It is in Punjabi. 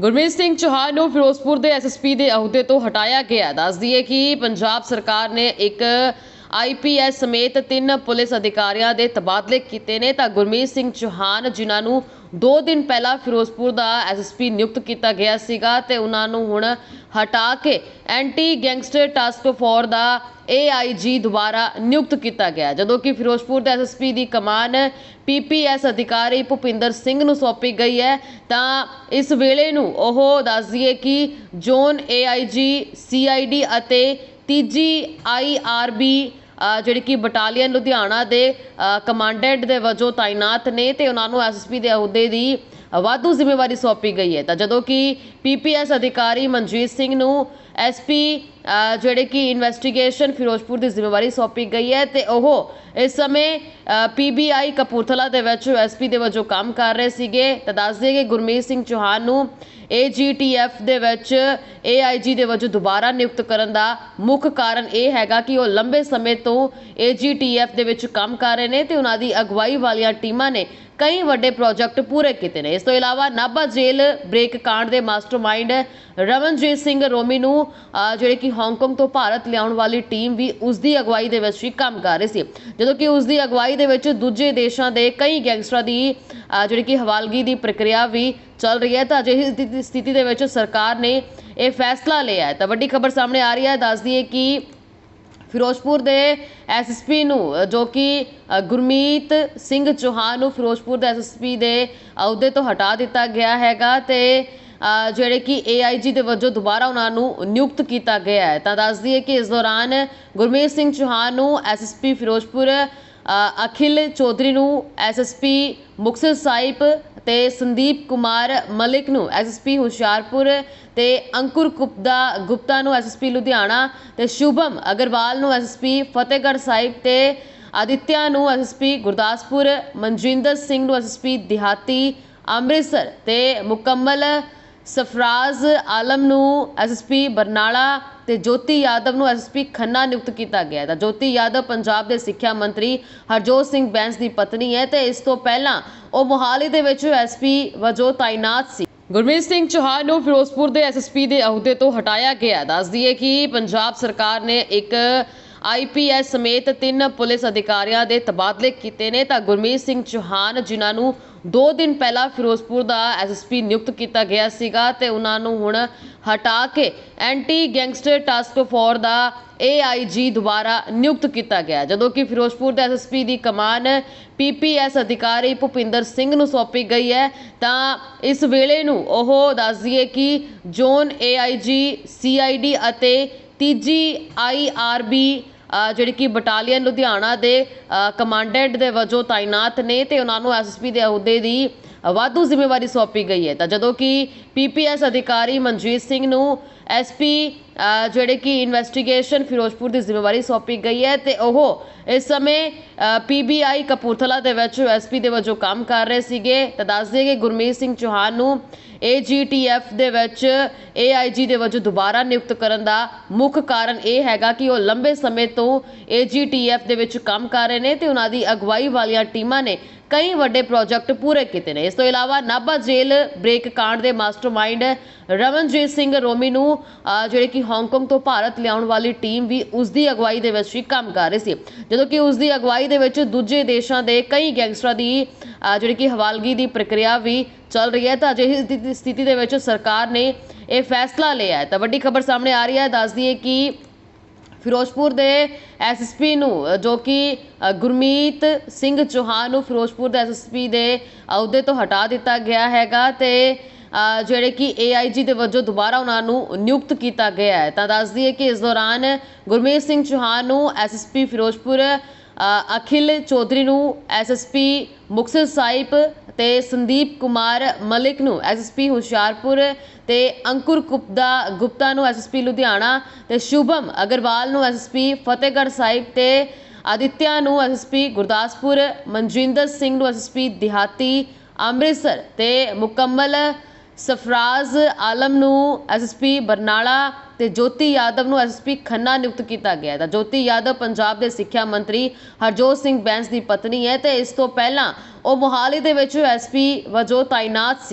ਗੁਰਮੀਤ ਸਿੰਘ ਚੌਹਾਨ ਨੂੰ ਫਿਰੋਜ਼ਪੁਰ ਦੇ ਐਸਐਸਪੀ ਦੇ ਅਹੁਦੇ ਤੋਂ ਹਟਾਇਆ ਗਿਆ ਦੱਸਦੀ ਹੈ। ਕਿ ਪੰਜਾਬ ਸਰਕਾਰ ਨੇ ਇੱਕ ਆਈਪੀਐਸ ਸਮੇਤ ਤਿੰਨ ਪੁਲਿਸ ਅਧਿਕਾਰੀਆਂ ਦੇ ਤਬਾਦਲੇ ਕੀਤੇ ਨੇ ਤਾਂ ਗੁਰਮੀਤ ਸਿੰਘ ਚੌਹਾਨ ਜਿਨ੍ਹਾਂ ਨੂੰ 2 ਦਿਨ ਪਹਿਲਾਂ ਫਿਰੋਜ਼ਪੁਰ ਦਾ ਐਸਐਸਪੀ ਨਿਯੁਕਤ ਕੀਤਾ ਗਿਆ ਸੀਗਾ ਤੇ ਉਹਨਾਂ ਨੂੰ ਹੁਣ ਹਟਾ ਕੇ ਐਂਟੀ ਗੈਂਗਸਟਰ ਟਾਸਕ ਫੋਰਸ ਦਾ ਏਆਈਜੀ ਦੁਆਰਾ ਨਿਯੁਕਤ ਕੀਤਾ ਗਿਆ। ਜਦੋਂ ਕਿ ਫਿਰੋਜ਼ਪੁਰ ਦੇ ਐਸਐਸਪੀ ਦੀ ਕਮਾਨ ਪੀਪੀਐਸ ਅਧਿਕਾਰੀ ਭੁਪਿੰਦਰ ਸਿੰਘ ਨੂੰ ਸੌਂਪੀ ਗਈ ਹੈ ਤਾਂ ਇਸ ਵੇਲੇ ਨੂੰ ਉਹ ਦੱਸ ਦਈਏ ਕਿ ਜ਼ੋਨ ਏਆਈਜੀ ਸੀਆਈਡੀ ਅਤੇ ਤੀਜੀ ਆਈਆਰਬੀ ਅ, ਜਿਹੜੀ ਕਿ ਬਟਾਲੀਅਨ ਲੁਧਿਆਣਾ ਦੇ ਕਮਾਂਡੈਂਟ ਦੇ ਵਜੋਂ ਤਾਇਨਾਤ ਨੇ ਤੇ ਉਹਨਾਂ ਨੂੰ ਐਸਐਸਪੀ ਦੇ ਅਹੁਦੇ ਦੀ ਵਾਧੂ ਜ਼ਿੰਮੇਵਾਰੀ ਸੌਂਪੀ ਗਈ ਹੈ। ਤਾਂ ਜਦੋਂ ਕਿ ਪੀਪੀਐਸ ਅਧਿਕਾਰੀ ਮਨਜੀਤ ਸਿੰਘ ਨੂੰ ਐਸਪੀ ਜਿਹੜੇ ਕਿ ਇਨਵੈਸਟੀਗੇਸ਼ਨ ਫਿਰੋਜ਼ਪੁਰ ਦੀ ਜ਼ਿੰਮੇਵਾਰੀ ਸੌਂਪੀ ਗਈ ਹੈ ਤੇ ਉਹ ਇਸ ਸਮੇਂ ਪੀਬੀਆਈ ਕਪੂਰਥਲਾ ਦੇ ਵਿੱਚ ਐਸਪੀ ਦੇ ਵਜੋਂ ਕੰਮ ਕਰ ਰਹੇ ਸੀਗੇ। ਤਾਂ ਦੱਸ ਦਈਏ ਕਿ ਗੁਰਮੀਤ ਸਿੰਘ ਚੌਹਾਨ ਨੂੰ ਏਜੀਟੀਐਫ ਦੇ ਵਿੱਚ ਏਆਈਜੀ ਦੇ ਵਜੋਂ ਦੁਬਾਰਾ ਨਿਯੁਕਤ ਕਰਨ ਦਾ ਮੁੱਖ ਕਾਰਨ ਇਹ ਹੈਗਾ ਕਿ ਉਹ ਲੰਬੇ ਸਮੇਂ ਤੋਂ ਏਜੀਟੀਐਫ ਦੇ ਵਿੱਚ ਕੰਮ ਕਰ ਰਹੇ ਨੇ ਤੇ ਉਹਨਾਂ ਦੀ ਅਗਵਾਈ ਵਾਲੀਆਂ ਟੀਮਾਂ ਨੇ ਕਈ ਵੱਡੇ ਪ੍ਰੋਜੈਕਟ ਪੂਰੇ ਕੀਤੇ ਨੇ। ਇਸ ਤੋਂ ਇਲਾਵਾ ਨਾਭਾ ਜੇਲ੍ਹ ਬ੍ਰੇਕ ਕਾਂਡ ਦੇ ਮਾਸਟਰਮਾਈਂਡ ਰਮਨਜੀਤ ਸਿੰਘ ਰੋਮੀ ਨੂੰ ਜਿਹੜੇ ਕਿ ਹਾਂਗਕਾਂਗ ਤੋਂ ਭਾਰਤ ਲਿਆਉਣ ਵਾਲੀ ਟੀਮ ਵੀ ਉਸ ਦੀ ਅਗਵਾਈ ਦੇ ਵਿੱਚ ਹੀ ਕੰਮ ਕਰ ਰਹੀ ਸੀ। ਜਦੋਂ ਕਿ ਉਸ ਦੀ ਅਗਵਾਈ ਦੇ ਵਿੱਚ ਦੂਜੇ ਦੇਸ਼ਾਂ ਦੇ ਕਈ ਗੈਂਗਸਟਰਾਂ ਦੀ ਜਿਹੜੀ ਕਿ ਹਵਾਲਗੀ ਦੀ ਪ੍ਰਕਿਰਿਆ ਵੀ ਚੱਲ ਰਹੀ ਹੈ ਤਾਂ ਅਜਿਹੀ ਸਥਿਤੀ- ਦੇ ਵਿੱਚ ਸਰਕਾਰ ਨੇ ਇਹ ਫੈਸਲਾ ਲਿਆ ਹੈ। ਤਾਂ ਵੱਡੀ ਖਬਰ ਸਾਹਮਣੇ ਆ ਰਹੀ ਹੈ, ਦੱਸਦੀ ਹੈ ਕਿ ਫਿਰੋਜ਼ਪੁਰ ਦੇ ਐਸਐਸਪੀ ਨੂੰ ਜੋ ਕਿ ਗੁਰਮੀਤ ਸਿੰਘ ਚੌਹਾਨ ਨੂੰ ਫਿਰੋਜ਼ਪੁਰ ਦੇ ਐਸਐਸਪੀ ਦੇ ਅਹੁਦੇ ਤੋਂ ਹਟਾ ਦਿੱਤਾ ਗਿਆ ਹੈਗਾ ਤੇ ਜਿਹੜੇ ਕਿ ਏਆਈਜੀ ਦੇ ਵਜੋਂ ਦੁਬਾਰਾ ਉਹਨਾਂ ਨੂੰ ਨਿਯੁਕਤ ਕੀਤਾ ਗਿਆ ਹੈ। ਤਾਂ ਦੱਸ ਦਈਏ ਕਿ ਇਸ ਦੌਰਾਨ ਗੁਰਮੀਤ ਸਿੰਘ ਚੌਹਾਨ ਨੂੰ ਐਸਐਸਪੀ ਫਿਰੋਜ਼ਪੁਰ ਅਖਿਲ ਚੌਧਰੀ ਨੂੰ ਐਸਐਸਪੀ ਮੁਕਤਸਰ ਸਾਹਿਬ ਤੇ ਸੰਦੀਪ ਕੁਮਾਰ ਮਲਿਕ ਨੂੰ ਐਸਐਸਪੀ ਹੁਸ਼ਿਆਰਪੁਰ ਤੇ ਅੰਕੁਰ ਗੁਪਤਾ ਗੁਪਤਾ ਨੂੰ ਐਸਐਸਪੀ ਲੁਧਿਆਣਾ ਤੇ ਸ਼ੁਭਮ ਅਗਰਵਾਲ ਨੂੰ ਐਸਐਸਪੀ ਫਤਿਹਗੜ੍ਹ ਸਾਹਿਬ ਤੇ ਆਦਿਤਿਆ ਨੂੰ ਐਸਐਸਪੀ ਗੁਰਦਾਸਪੁਰ, ਮਨਜਿੰਦਰ ਸਿੰਘ ਨੂੰ ਐਸਐਸਪੀ ਦਿਹਾਤੀ, ਅੰਮ੍ਰਿਤਸਰ ਤੇ ਮੁਕੰਮਲ ਸਫਰਾਜ਼ ਆਲਮ ਨੂੰ ਐਸਐਸਪੀ ਬਰਨਾਲਾ ਤੇ ਜੋਤੀ ਯਾਦਵ ਨੂੰ ਐਸਐਸਪੀ ਖੰਨਾ ਨਿਯੁਕਤ ਕੀਤਾ ਗਿਆ ਹੈ ਤਾਂ ਜੋਤੀ ਯਾਦਵ ਪੰਜਾਬ ਦੇ ਸਿੱਖਿਆ ਮੰਤਰੀ ਹਰਜੋਤ ਸਿੰਘ ਬੈਂਸ ਦੀ ਪਤਨੀ ਹੈ ਤੇ ਇਸ ਤੋਂ ਪਹਿਲਾਂ ਉਹ ਮੋਹਾਲੀ ਦੇ ਵਿੱਚ ਐਸਪੀ ਵਜੋਂ ਤਾਇਨਾਤ ਸੀ ਗੁਰਮੀਤ ਸਿੰਘ ਚੌਹਾਨ ਨੂੰ ਫਿਰੋਜ਼ਪੁਰ ਦੇ ਐਸਐਸਪੀ ਦੇ ਅਹੁਦੇ ਤੋਂ ਹਟਾਇਆ ਗਿਆ ਹੈ। ਕਿ ਪੰਜਾਬ ਸਰਕਾਰ ਨੇ ਇੱਕ ਆਈਪੀਐਸ ਸਮੇਤ ਤਿੰਨ ਪੁਲਿਸ ਅਧਿਕਾਰੀਆਂ ਦੇ ਤਬਾਦਲੇ ਕੀਤੇ ਨੇ ਤਾਂ ਗੁਰਮੀਤ ਸਿੰਘ ਚੌਹਾਨ, ਜਿਨ੍ਹਾਂ ਨੂੰ 2 ਦਿਨ ਪਹਿਲਾਂ ਫਿਰੋਜ਼ਪੁਰ ਦਾ ਐਸਐਸਪੀ ਨਿਯੁਕਤ ਕੀਤਾ ਗਿਆ ਸੀਗਾ ਤੇ ਉਹਨਾਂ ਨੂੰ ਹੁਣ ਹਟਾ ਕੇ ਐਂਟੀ ਗੈਂਗਸਟਰ ਟਾਸਕ ਫੋਰਸ ਦਾ ਏਆਈਜੀ ਦੁਆਰਾ ਨਿਯੁਕਤ ਕੀਤਾ ਗਿਆ। ਜਦੋਂ ਕਿ ਫਿਰੋਜ਼ਪੁਰ ਦੇ ਐਸਐਸਪੀ ਦੀ ਕਮਾਨ ਪੀਪੀਐਸ ਅਧਿਕਾਰੀ ਭੁਪਿੰਦਰ ਸਿੰਘ ਨੂੰ ਸੌਂਪੀ ਗਈ ਹੈ ਤਾਂ ਇਸ ਵੇਲੇ ਨੂੰ ਉਹ ਦੱਸ ਦਈਏ ਕਿ ਜ਼ੋਨ ਏਆਈਜੀ ਸੀਆਈਡੀ ਅਤੇ ਤੀਜੀ ਆਈ ਆਰ ਬੀ ਜਿਹੜੀ ਕਿ ਬਟਾਲੀਅਨ ਲੁਧਿਆਣਾ ਦੇ ਕਮਾਂਡੈਂਟ ਦੇ ਵਜੋਂ ਤਾਇਨਾਤ ਨੇ ਤੇ ਉਹਨਾਂ ਨੂੰ ਐਸਐਸਪੀ ਦੇ ਅਹੁਦੇ ਦੀ ਵਾਧੂ ਜ਼ਿੰਮੇਵਾਰੀ ਸੌਂਪੀ ਗਈ ਹੈ। ਤਾਂ ਜਦੋਂ ਕਿ ਪੀਪੀਐਸ ਅਧਿਕਾਰੀ ਮਨਜੀਤ ਸਿੰਘ ਨੂੰ ਐਸਪੀ ਜਿਹੜੇ ਕਿ ਇਨਵੈਸਟੀਗੇਸ਼ਨ ਫਿਰੋਜ਼ਪੁਰ ਦੀ ਜ਼ਿੰਮੇਵਾਰੀ ਸੌਂਪੀ ਗਈ ਹੈ ਤੇ ਉਹ ਇਸ ਸਮੇਂ ਪੀਬੀਆਈ ਕਪੂਰਥਲਾ ਦੇ ਵਿੱਚ ਐਸਪੀ ਦੇ ਵਜੋਂ ਕੰਮ ਕਰ ਰਹੇ ਸੀਗੇ। ਤਾਂ ਦੱਸ ਦਈਏ ਕਿ ਗੁਰਮੀਤ ਸਿੰਘ ਚੌਹਾਨ ਨੂੰ ਏਜੀਟੀਐਫ ਦੇ ਵਿੱਚ ਏਆਈਜੀ ਦੇ ਵਜੋਂ ਦੁਬਾਰਾ ਨਿਯੁਕਤ ਕਰਨ ਦਾ ਮੁੱਖ ਕਾਰਨ ਇਹ ਹੈਗਾ ਕਿ ਉਹ ਲੰਬੇ ਸਮੇਂ ਤੋਂ ਏਜੀਟੀਐਫ ਦੇ ਵਿੱਚ ਕੰਮ ਕਰ ਰਹੇ ਨੇ ਤੇ ਉਹਨਾਂ ਦੀ ਅਗਵਾਈ ਵਾਲੀਆਂ ਟੀਮਾਂ ਨੇ ਕਈ ਵੱਡੇ ਪ੍ਰੋਜੈਕਟ ਪੂਰੇ ਕੀਤੇ ਨੇ। ਇਸ ਤੋਂ ਇਲਾਵਾ ਨਾਭਾ ਜੇਲ੍ਹ ਬ੍ਰੇਕ ਕਾਂਡ ਦੇ ਮਾਸਟਰਮਾਈਂਡ ਰਮਨਜੀਤ ਸਿੰਘ ਰੋਮੀ ਨੂੰ ਜਿਹੜੇ ਕਿ ਹਾਂਗਕਾਂਗ ਤੋਂ ਭਾਰਤ ਲਿਆਉਣ ਵਾਲੀ ਟੀਮ ਵੀ ਉਸ ਦੀ ਅਗਵਾਈ ਦੇ ਵਿੱਚ ਹੀ ਕੰਮ ਕਰ ਰਹੀ ਸੀ। ਜਦੋਂ ਕਿ ਉਸ ਦੀ ਅਗਵਾਈ ਦੇ ਵਿੱਚ ਦੂਜੇ ਦੇਸ਼ਾਂ ਦੇ ਕਈ ਗੈਂਗਸਟਰਾਂ ਦੀ ਜਿਹੜੀ ਕਿ ਹਵਾਲਗੀ ਦੀ ਪ੍ਰਕਿਰਿਆ ਵੀ ਚੱਲ ਰਹੀ ਹੈ, ਤਾਂ ਅਜਿਹੀ ਸਥਿਤੀ- ਦੇ ਵਿੱਚ ਸਰਕਾਰ ਨੇ ਇਹ ਫੈਸਲਾ ਲਿਆ ਹੈ। ਤਾਂ ਵੱਡੀ ਖਬਰ ਸਾਹਮਣੇ ਆ ਰਹੀ ਹੈ ਦੱਸ ਦਈਏ ਕਿ ਫਿਰੋਜ਼ਪੁਰ ਦੇ ਐਸਐਸਪੀ ਨੂੰ ਜੋ ਕਿ ਗੁਰਮੀਤ ਸਿੰਘ ਚੌਹਾਨ ਨੂੰ ਫਿਰੋਜ਼ਪੁਰ ਦੇ ਐਸਐਸਪੀ ਦੇ ਅਹੁਦੇ ਤੋਂ ਹਟਾ ਦਿੱਤਾ ਗਿਆ ਹੈਗਾ ਤੇ ਜਿਹੜੇ ਕਿ ਏਆਈਜੀ ਦੇ ਵਜੋਂ ਦੁਬਾਰਾ ਉਹਨਾਂ ਨੂੰ ਨਿਯੁਕਤ ਕੀਤਾ ਗਿਆ ਹੈ। ਤਾਂ ਦੱਸ ਦਈਏ ਕਿ ਇਸ ਦੌਰਾਨ ਗੁਰਮੀਤ ਸਿੰਘ ਚੌਹਾਨ ਨੂੰ ਐਸਐਸਪੀ ਫਿਰੋਜ਼ਪੁਰ ਅਖਿਲ ਚੌਧਰੀ ਨੂੰ ਐਸਐਸਪੀ ਮੁਕਤਸਰ ਸਾਹਿਬ ਤੇ ਸੰਦੀਪ ਕੁਮਾਰ ਮਲਿਕ ਨੂੰ ਐਸਐਸਪੀ ਹੁਸ਼ਿਆਰਪੁਰ ਤੇ ਅੰਕੁਰ ਗੁਪਤਾ ਗੁਪਤਾ ਨੂੰ ਐਸਐਸਪੀ ਲੁਧਿਆਣਾ ਤੇ ਸ਼ੁਭਮ ਅਗਰਵਾਲ ਨੂੰ ਐਸਐਸਪੀ ਫਤਿਹਗੜ੍ਹ ਸਾਹਿਬ ਤੇ ਆਦਿਤਿਆ ਨੂੰ ਐਸਐਸਪੀ ਗੁਰਦਾਸਪੁਰ, ਮਨਜਿੰਦਰ ਸਿੰਘ ਨੂੰ ਐਸਐਸਪੀ ਦਿਹਾਤੀ, ਅੰਮ੍ਰਿਤਸਰ ਤੇ ਮੁਕੰਮਲ ਸਫਰਾਜ਼ ਆਲਮ ਨੂੰ ਐਸਐਸਪੀ ਬਰਨਾਲਾ ਤੇ ਜੋਤੀ ਯਾਦਵ ਨੂੰ ਐਸਐਸਪੀ ਖੰਨਾ ਨਿਯੁਕਤ ਕੀਤਾ ਗਿਆ ਹੈ। ਤਾਂ ਜੋਤੀ ਯਾਦਵ ਪੰਜਾਬ ਦੇ ਸਿੱਖਿਆ ਮੰਤਰੀ ਹਰਜੋਤ ਸਿੰਘ ਬੈਂਸ ਦੀ ਪਤਨੀ ਹੈ ਤੇ ਇਸ ਤੋਂ ਪਹਿਲਾਂ ਉਹ ਮੋਹਾਲੀ ਦੇ ਵਿੱਚ ਐਸਪੀ ਵਜੋਂ ਤਾਇਨਾਤ ਸੀ।